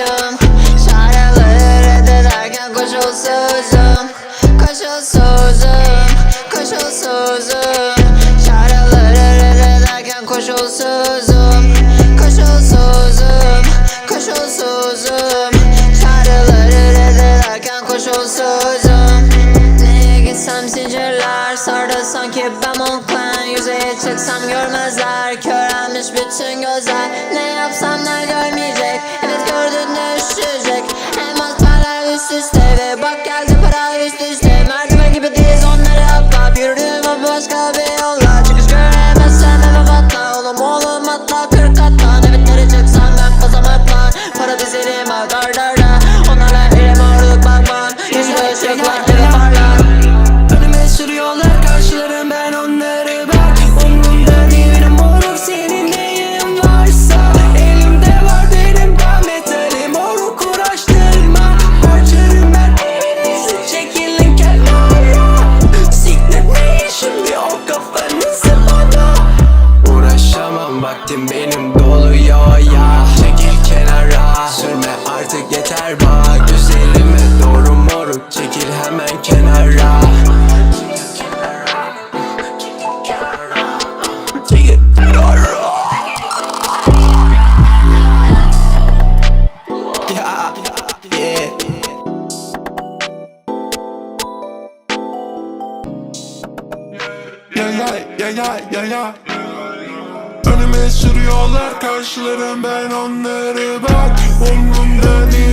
koşuyorum Çareleri reddederken koşulsuzum Koşulsuzum Koşulsuzum Çareleri reddederken koşulsuzum Koşulsuzum Koşulsuzum Çareleri reddederken koşulsuzum Neye gitsem zincirler sardı sanki ben Monclen Yüzeye çıksam görmezler Körelmiş bütün gözler. Ne yapsam ne gör gibi diz onları atla. Yürüdüm ama başka bir yolla. Çıkış göremezsem eve patla Oğlum oğlum atla. Kırk kattan Evet nereye çıksam ben basamaklar Para dizelim ar arda Onlarla elim ağırlık bakman Yüzüme ışık var tele Vaktim benim doluyor ya. Çekil kenara sürme artık yeter bak. Güzelime doğru moruk çekil hemen kenara. Çekil kenara Ya, yeah. Sürüyorlar karşılarım ben onları bak Umrumda değil